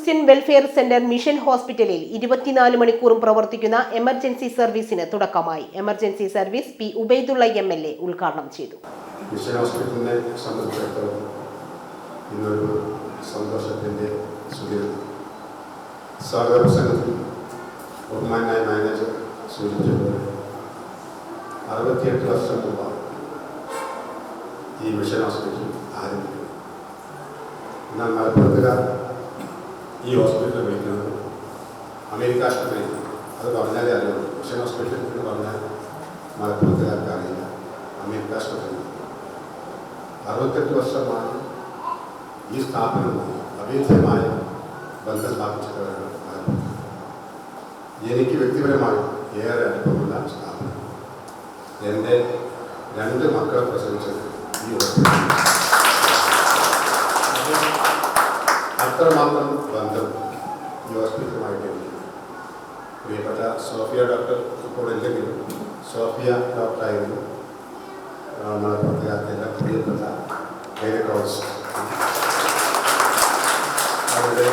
Christian welfare centre mission ഹോസ്പിറ്റലിൽ ഇരുപത്തിനാല് മണിക്കൂറും പ്രവർത്തിക്കുന്ന എമർജൻസി സർവീസിന് തുടക്കമായി. Emergency service P Ubaidullah M L A ഉദ്ഘാടനം ചെയ്തു. മിഷൻ ഹോസ്പിറ്റലിനെ സംബന്ധിച്ചിടത്തോളം ഇന്നൊരു സന്തോഷത്തിന്റെ സ്വാഗത പ്രസംഗത്തിൽ ബഹുമാനായ മാനേജർ സൂചിപ്പിച്ചതുപോലെ അറുപത്തിയെട്ട് വർഷം മുമ്പ് ഈ മിഷൻ ഹോസ്പിറ്റൽ ആരംഭിക്കുന്നത് എന്നാൽ മലപ്പുറത്തുകാർ ഈ ഹോസ്പിറ്റൽ വിളിക്കുന്നത് അമേരിക്ക ആശുപത്രി അത് പറഞ്ഞാലേ അറിയുള്ളൂ മിഷൻ ഹോസ്പിറ്റൽ എന്ന് പറഞ്ഞാൽ മലപ്പുറത്തുകാർക്ക് അറിയില്ല അമേരിക്ക ആശുപത്രി അറുപത്തെട്ട് വർഷമാണ് ഈ സ്ഥാപനവുമായി അഭേദ്യമായ ബന്ധം സ്ഥാപിച്ചവരാണ് മലപ്പുറം എനിക്ക് വ്യക്തിപരമായി ഏറെ അടുപ്പമുള്ള സ്ഥാപനം എൻ്റെ രണ്ട് മക്കളെ പ്രസവിച്ചത് ഈ ഹോസ്പിറ്റലിൽ അത്രമാത്രം ബന്ധം ഈ ഹോസ്പിറ്റലുമായിട്ട് പ്രിയപ്പെട്ട സോഫിയ ഡോക്ടർ ഇപ്പോൾ ഇല്ലെങ്കിലും സോഫിയ ഡോക്ടറായിരുന്നു. മലപ്പുറത്തുകാർക്ക് എല്ലാം പ്രിയപ്പെട്ട ഗൈനക്കോളജിസ്റ്റ്. അവരുടെ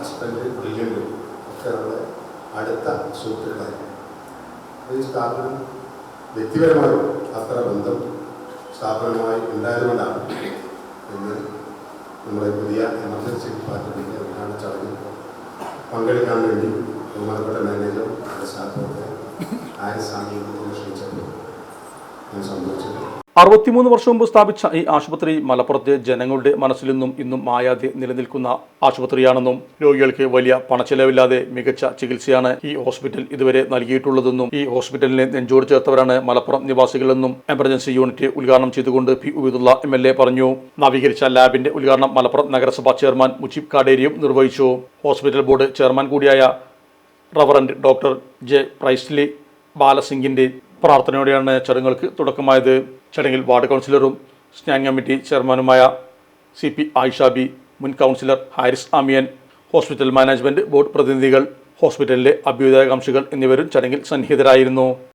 ഹസ്ബൻഡ് ബ്രില്യന്റും ഒക്കെ നമ്മുടെ അടുത്ത സുഹൃത്തുക്കളായിരുന്നു. ഈ സ്ഥാപനം വ്യക്തിപരമായി അത്ര ബന്ധം സ്ഥാപനമായി ഉണ്ടായതുകൊണ്ടാണ് ഇന്ന് നമ്മുടെ പുതിയ എമർജൻസി ഡിപ്പാർട്ട്മെന്റിന്റെ ഉദ്ഘാടന ചടങ്ങിൽ പങ്കെടുക്കാൻ വേണ്ടി ബഹുമാനപ്പെട്ട മാനേജർ എന്റെ സ്ഥാപനത്തെ ആര് സാമീപ്യത്തിൽ ക്ഷണിച്ചപ്പോൾ ഞാൻ സന്തോഷിച്ചു അറുപത്തിമൂന്ന് വർഷം മുമ്പ് സ്ഥാപിച്ച ഈ ആശുപത്രി മലപ്പുറത്തെ ജനങ്ങളുടെ മനസ്സിലെന്നും ഇന്നും മായാതെ നിലനിൽക്കുന്ന ആശുപത്രിയാണെന്നും രോഗികൾക്ക് വലിയ പണച്ചെലവില്ലാതെ മികച്ച ചികിത്സയാണ് ഈ ഹോസ്പിറ്റൽ ഇതുവരെ നൽകിയിട്ടുള്ളതെന്നും ഈ ഹോസ്പിറ്റലിനെ നെഞ്ചോട് ചേർത്തവരാണ് മലപ്പുറം നിവാസികളെന്നും എമർജൻസി യൂണിറ്റ് ഉദ്ഘാടനം ചെയ്തുകൊണ്ട് P Ubaidullah M L A പറഞ്ഞു. നവീകരിച്ച ലാബിന്റെ ഉദ്ഘാടനം മലപ്പുറം നഗരസഭാ ചെയർമാൻ മുജീബ് കാടേരിയും നിർവഹിച്ചു. ഹോസ്പിറ്റൽ ബോർഡ് ചെയർമാൻ കൂടിയായ റവറന്റ് ഡോക്ടർ ജെ പ്രൈസ്ലി ബാലസിംഗിന്റെ പ്രാർത്ഥനയോടെയാണ് ചടങ്ങുകൾക്ക് തുടക്കമായത്. ചടങ്ങിൽ വാർഡ് കൗൺസിലറും സ്റ്റാൻഡിംഗ് കമ്മിറ്റി ചെയർമാനുമായ സി പി ആയിഷാബി മുൻ councillor Haris Amiyan hospital management board പ്രതിനിധികൾ ഹോസ്പിറ്റലിലെ അഭ്യുദയകാംക്ഷികൾ എന്നിവരും ചടങ്ങിൽ സന്നിഹിതരായിരുന്നു.